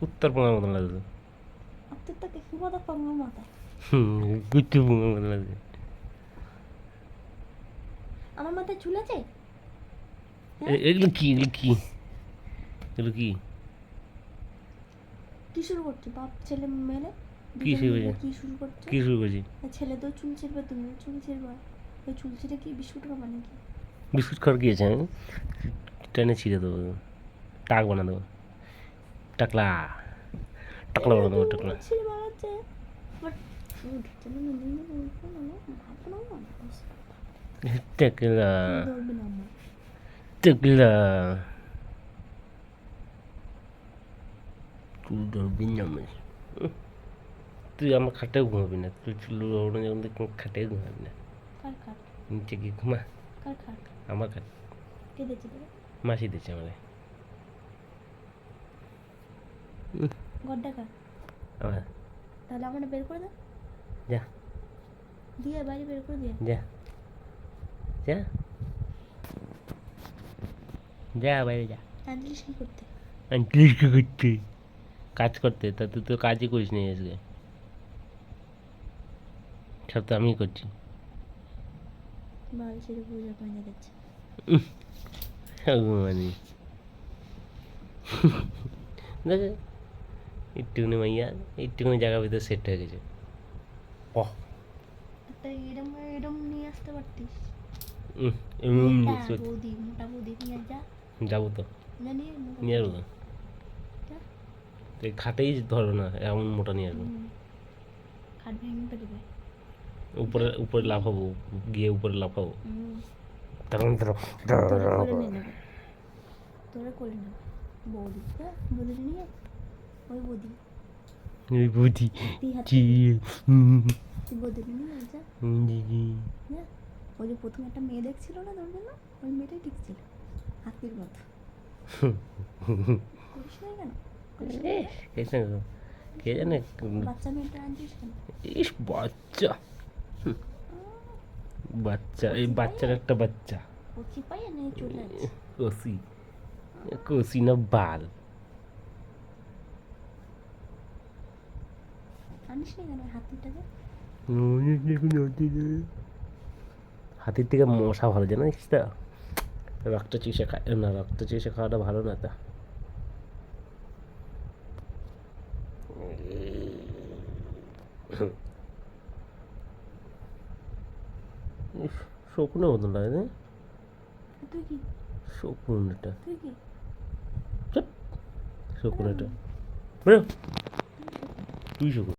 উত্তর পোঙার মতন লাগছে তোর তো কি কথা পাঙ্গার মাথা হুম, গুচ্ছু পোঙার মতন লাগছে আমার মাথায় চুল আছে এগুলো কি এগুলো কি এগুলো কি কি শুরু করছ বাপ ছেলে মেলে কি শুরু করছে? কি শুরু করছ কি শুরু করছি আর ছেলে তো চুল ছিড়বে তুমি চুল ছিড়বা ওই চুল ছিঁড়ে কি বিস্কুট খাবা নাকি বিস্কুট খাওয়ার আছে হ্যাঁ? ছিঁড়ে দেবো টাক বানা দেবো। টাকলা। টাকলা বানা দেবো টাকলা। ধরবে চুল ধরবি না তুই আমার খাটেও ঘুমাবি না তুই চুল যখন দেখবি খাটেও ঘুমাবি না। নিচে গিয়ে ঘুমা। কার খাট আমার খাট কে দিয়েছে তোকে? মাসি দিচ্ছে আমার গড্ডা কার? আমার। তাহলে আমার বের করে দাও। যা। দিয়ে বাইরে বের করে দিয়ে যা। যা। যা বাইরে যা। আনলিস কি করতে? আন্টিলিশ কি করতে? কাজ করতে। তা তুই তো কাজই করিস নি আজকে। সব তো আমিই করছি। দেখ একটুখানি মাইয়া একটুখানি ভিতরে সেট হয়ে গেছে এরম এরম নিয়ে আসতে পারতিস। বৌদি মোটা বৌদি নিয়ে যা যাব তো নিয়ে আসব তো খাটেই ধরো না এমন মোটা নিয়ে আসব খাট ভেঙে ফেলবে উপরে উপরে লাফাবো গিয়ে উপরে লাফাবো। হুম। তখন তোরা নিয়ে নেবে বৌদি বৌদি নিয়ে ওই বৌদি। বুঝি তুই জি। বৌদি নিয়ে যা। যা ওই যে প্রথম একটা মেয়ে দেখছিল না তোর জন্য? ওই মেয়েটাই ঠিক ছিল। হাতির মতো? কে জানে বাচ্চা মেয়েটা আনছিস ইস বাচ্চা। বাচ্চা এই বাচ্চার একটা বাচ্চা। কষি কষি না বাল। হাতির থেকে মশা ভালো জানিস তো? রক্ত চুষে খায় না রক্ত চুষে খাওয়াটা ভালো না তা। ইস, শকুনের মতন লাগে না? শকুন এটা শকুন এটা তুই শকুন